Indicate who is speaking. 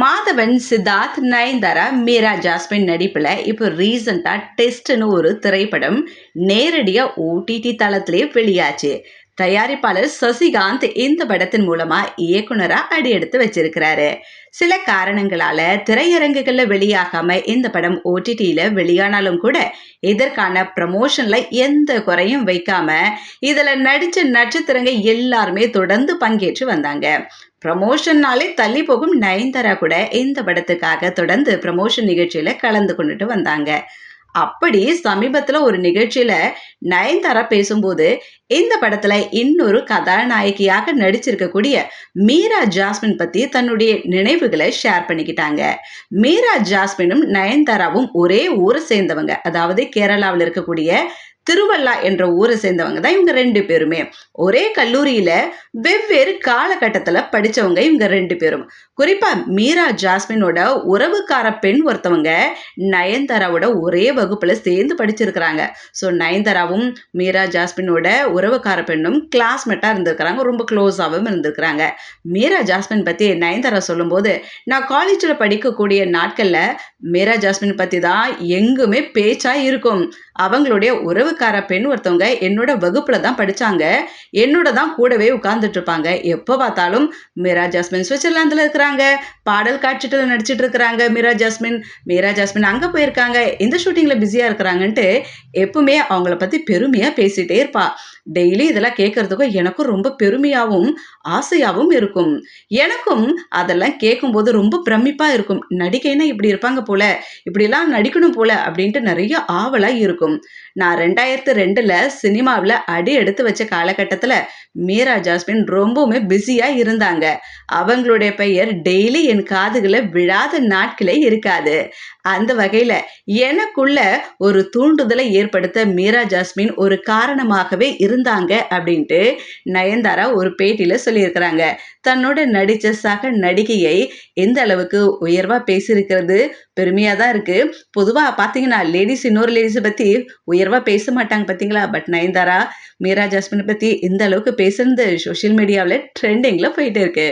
Speaker 1: Madhavan Siddharth Nayanthara Meera jasmine நடிப்பில் இப்போ ரீசண்டாக டெஸ்ட்னு ஒரு திரைப்படம் நேரடியாக ஓடிடி தளத்திலே வெளியாச்சு. தயாரிப்பாளர் சசிகாந்த் இந்த படத்தின் மூலமா இயக்குனரா அடியெடுத்து வச்சிருக்கிறாரு. சில காரணங்களால திரையரங்குகள்ல வெளியாகாம இந்த படம் ஓடிடியில வெளியானாலும் கூட இதற்கான ப்ரமோஷன்ல எந்த குறையும் வைக்காம இதுல நடிச்ச நட்சத்திரங்க எல்லாருமே தொடர்ந்து பங்கேற்று வந்தாங்க. ப்ரமோஷன்னாலே தள்ளி போகும் நயன்தாரா கூட இந்த படத்துக்காக தொடர்ந்து ப்ரமோஷன் நிகழ்ச்சியில கலந்து கொண்டுட்டு வந்தாங்க. அப்படி சமீபத்தில் ஒரு நிகழ்ச்சியில் நயன்தாரா பேசும்போது இந்த படத்தில் இன்னொரு கதாநாயகியாக நடிச்சிருக்கக்கூடிய மீரா ஜாஸ்மின் பற்றி தன்னுடைய நினைவுகளை ஷேர் பண்ணிக்கிட்டாங்க. மீரா ஜாஸ்மினும் நயன்தாராவும் ஒரே ஊரை சேர்ந்தவங்க. அதாவது கேரளாவில் இருக்கக்கூடிய திருவள்ளா என்ற ஊரை சேர்ந்தவங்க தான் இவங்க ரெண்டு பேருமே. ஒரே கல்லூரியில வெவ்வேறு காலகட்டத்தில் படித்தவங்க இவங்க ரெண்டு பேரும். குறிப்பா மீரா ஜாஸ்மினோட உறவுக்கார பெண் ஒருத்தவங்க நயன்தாராவோட ஒரே வகுப்புல சேர்ந்து படிச்சிருக்கிறாங்க. ஸோ நயன்தாராவும் மீரா ஜாஸ்மினோட உறவுக்கார பெண்ணும் கிளாஸ்மேட்டா இருந்திருக்கிறாங்க. ரொம்ப க்ளோஸாகவும் இருந்திருக்கிறாங்க. மீரா ஜாஸ்மின் பத்தி நயன்தாரா சொல்லும்போது நான் காலேஜில் படிக்கக்கூடிய நாட்கள்ல மீரா ஜாஸ்மின் பத்தி தான் எங்குமே பேச்சா இருக்கும். அவங்களுடைய உறவுக்கார பெண் ஒருத்தவங்க என்னோட வகுப்புல தான் படிச்சாங்க. என்னோட தான் கூடவே உட்கார்ந்துட்டு இருப்பாங்க. எப்போ பார்த்தாலும் மீரா ஜாஸ்மின் சுவிட்சர்லாந்துல இருக்கிறாங்க. பாடல் காட்சிட்டு நடிச்சிட்டு இருக்கிறாங்க மீரா ஜாஸ்மின். மீரா ஜாஸ்மின் அங்கே போயிருக்காங்க. இந்த ஷூட்டிங்கில் பிஸியாக இருக்கிறாங்கன்ட்டு எப்பவுமே அவங்கள பற்றி பெருமையாக பேசிகிட்டே இருப்பா. டெய்லி இதெல்லாம் கேட்கறதுக்கும் எனக்கும் ரொம்ப பெருமையாகவும் ஆசையாகவும் இருக்கும். எனக்கும் அதெல்லாம் கேட்கும்போது ரொம்ப பிரமிப்பாக இருக்கும். நடிகைன்னா இப்படி இருப்பாங்க போல இப்படிலாம் நடிக்கணும் போல அப்படின்ட்டு நிறைய ஆவலாக இருக்கும். நான் ரெண்டாயிரத்து ரெண்டில் சினிமாவில் அடி எடுத்து வச்ச காலகட்டத்தில் மீரா ஜாஸ்மின் ரொம்பவுமே பிஸியாக இருந்தாங்க. அவங்களுடைய பெயர் டெய்லி என் காதுகளை விழாத நாட்களே இருக்காது. அந்த வகையில் எனக்குள்ள ஒரு தூண்டுதலை ஏற்படுத்த மீரா ஜாஸ்மின் ஒரு காரணமாகவே இருந்தாங்க அப்படின்ட்டு நயன்தாரா ஒரு பேட்டியில் சொல்லியிருக்கிறாங்க. தன்னோட நடித்த சக நடிகையை எந்த அளவுக்கு உயர்வாக பேசியிருக்கிறது பெருமையாக தான் இருக்குது பொதுவாக பார்த்தீங்கன்னா லேடிஸ் இன்னொரு லேடிஸை பற்றி உயர்வாக பேச மாட்டாங்க பார்த்தீங்களா பட் நயன்தாரா மீரா ஜாஸ்மினை பற்றி இந்த அளவுக்கு பேசுறது சோஷியல் மீடியாவில் ட்ரெண்டிங்கில் போயிட்டு இருக்கு.